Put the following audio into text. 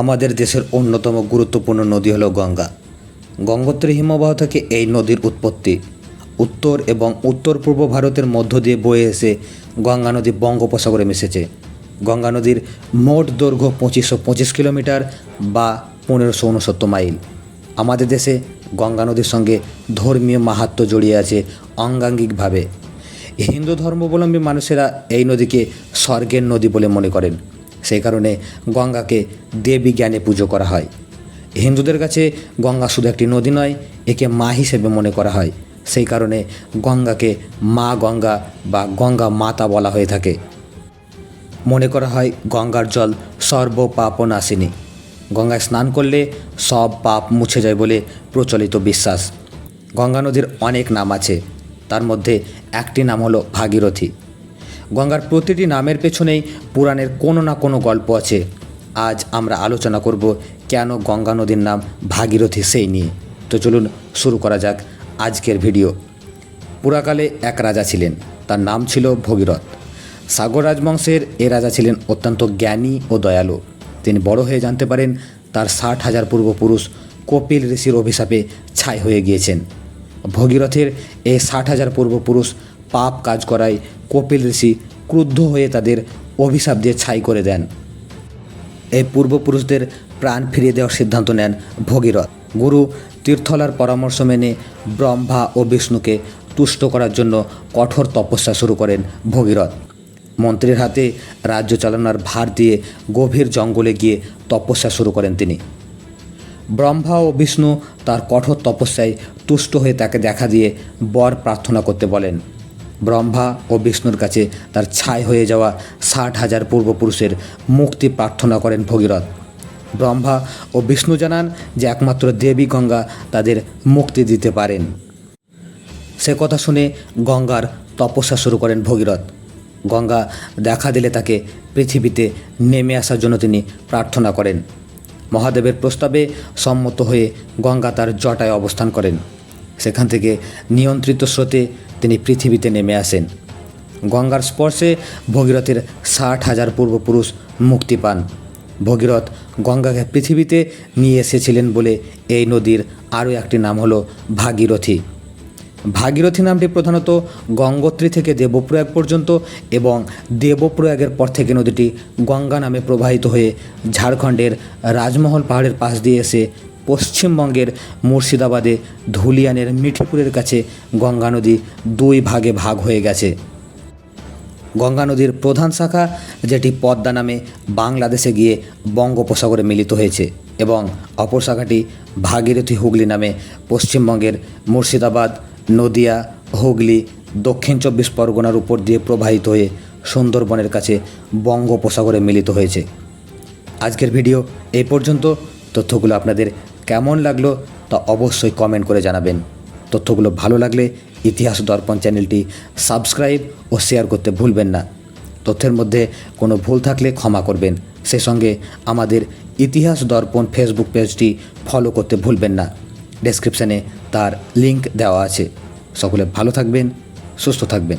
আমাদের দেশের অন্যতম গুরুত্বপূর্ণ নদী হলো গঙ্গা। গঙ্গোত্রী হিমবাহ থেকে এই নদীর উৎপত্তি। উত্তর এবং উত্তর পূর্ব ভারতের মধ্য দিয়ে বয়ে এসে গঙ্গা নদী বঙ্গোপসাগরে মিশেছে। গঙ্গা নদীর মোট দৈর্ঘ্য পঁচিশশো পঁচিশ কিলোমিটার বা পনেরোশো উনসত্তর মাইল। আমাদের দেশে গঙ্গা নদীর সঙ্গে ধর্মীয় মাহাত্ম্য জড়িয়ে আছে অঙ্গাঙ্গিকভাবে। হিন্দু ধর্মাবলম্বী মানুষেরা এই নদীকে স্বর্গের নদী বলে মনে করেন। সেই কারণে গঙ্গাকে দেবী জ্ঞানে পুজো করা হয়। হিন্দুদের কাছে গঙ্গা শুধু একটি নদী নয়, একে মা হিসেবে মনে করা হয়। সেই কারণে গঙ্গাকে মা গঙ্গা বা গঙ্গা মাতা বলা হয়ে থাকে। মনে করা হয় গঙ্গার জল সর্ব পাপ নাশিনী গঙ্গায় স্নান করলে সব পাপ মুছে যায় বলে প্রচলিত বিশ্বাস। গঙ্গা নদীর অনেক নাম আছে, তার মধ্যে একটি নাম হলো ভাগীরথী। গঙ্গার প্রতিটি নামের পেছনেই পুরাণের কোনো না কোনো গল্প আছে। আজ আমরা আলোচনা করব কেন গঙ্গা নদীর নাম ভাগীরথী সেই নিয়ে। তো চলুন শুরু করা যাক আজকের ভিডিও। পুরাকালে এক রাজা ছিলেন, তার নাম ছিল ভগীরথ। সাগর রাজবংশের এ রাজা ছিলেন অত্যন্ত জ্ঞানী ও দয়ালু। তিনি বড় হয়ে জানতে পারেন তার ষাট হাজার পূর্বপুরুষ কপিল ঋষির অভিশাপে ছাই হয়ে গিয়েছেন। ভগীরথের এই ষাট হাজার পূর্বপুরুষ পাপ কাজ করায় কপিল ঋষি ক্রুদ্ধ হয়ে তাদের অভিশাপ দিয়ে ছাই করে দেন। এই পূর্বপুরুষদের প্রাণ ফিরিয়ে দেওয়ার সিদ্ধান্ত নেন ভগীরথ। গুরু তীর্থলার পরামর্শ মেনে ব্রহ্মা ও বিষ্ণুকে তুষ্ট করার জন্য কঠোর তপস্যা শুরু করেন ভগীরথ। মন্ত্রীর হাতে রাজ্য চালানোর ভার দিয়ে গভীর জঙ্গলে গিয়ে তপস্যা শুরু করেন তিনি। ব্রহ্মা ও বিষ্ণু তার কঠোর তপস্যায় তুষ্ট হয়ে তাকে দেখা দিয়ে বর প্রার্থনা করতে বলেন। ব্রহ্মা ও বিষ্ণুর কাছে তার ছাই হয়ে যাওয়া ষাট হাজার পূর্বপুরুষের মুক্তি প্রার্থনা করেন ভগীরথ। ব্রহ্মা ও বিষ্ণু জানান যে একমাত্র দেবী গঙ্গা তাদের মুক্তি দিতে পারেন। সে কথা শুনে গঙ্গার তপস্যা শুরু করেন ভগীরথ। গঙ্গা দেখা দিলে তাকে পৃথিবীতে নেমে আসার জন্য তিনি প্রার্থনা করেন। মহাদেবের প্রস্তাবে সম্মত হয়ে গঙ্গা তার জটায় অবস্থান করেন। সেখান থেকে নিয়ন্ত্রিত স্রোতে তিনি পৃথিবীতে নেমে আসেন। গঙ্গার স্পর্শে ভগীরথের ষাট হাজার পূর্বপুরুষ মুক্তি পান। ভগীরথ গঙ্গাকে পৃথিবীতে নিয়ে এসেছিলেন বলে এই নদীর আরও একটি নাম হলো ভাগীরথী। ভাগীরথী নামটি প্রধানত গঙ্গোত্রী থেকে দেবপ্রয়াগ পর্যন্ত এবং দেবপ্রয়াগের পর থেকে নদীটি গঙ্গা নামে প্রবাহিত হয়ে ঝাড়খণ্ডের রাজমহল পাহাড়ের পাশ দিয়ে এসে পশ্চিমবঙ্গের মুর্শিদাবাদে ধুলিয়ানের মিঠিপুরের কাছে গঙ্গা নদী দুই ভাগে ভাগ হয়ে গেছে। গঙ্গা নদীর প্রধান শাখা, যেটি পদ্মা নামে বাংলাদেশে গিয়ে বঙ্গোপসাগরে মিলিত হয়েছে এবং অপর শাখাটি ভাগীরথী হুগলি নামে পশ্চিমবঙ্গের মুর্শিদাবাদ, নদিয়া, হুগলি, দক্ষিণ চব্বিশ পরগনার উপর দিয়ে প্রবাহিত হয়ে সুন্দরবনের কাছে বঙ্গোপসাগরে মিলিত হয়েছে। আজকের ভিডিও এই পর্যন্ত। তথ্যগুলো আপনাদের কেমন লাগল তা অবশ্যই কমেন্ট করে জানাবেন। তথ্যগুলো ভালো লাগলে ইতিহাস দর্পণ চ্যানেলটি সাবস্ক্রাইব ও শেয়ার করতে ভুলবেন না। তথ্যের মধ্যে কোনো ভুল থাকলে ক্ষমা করবেন। সে সঙ্গে আমাদের ইতিহাস দর্পণ ফেসবুক পেজটি ফলো করতে ভুলবেন না। ডেসক্রিপশানে তার লিংক দেওয়া আছে। সকলে ভালো থাকবেন, সুস্থ থাকবেন।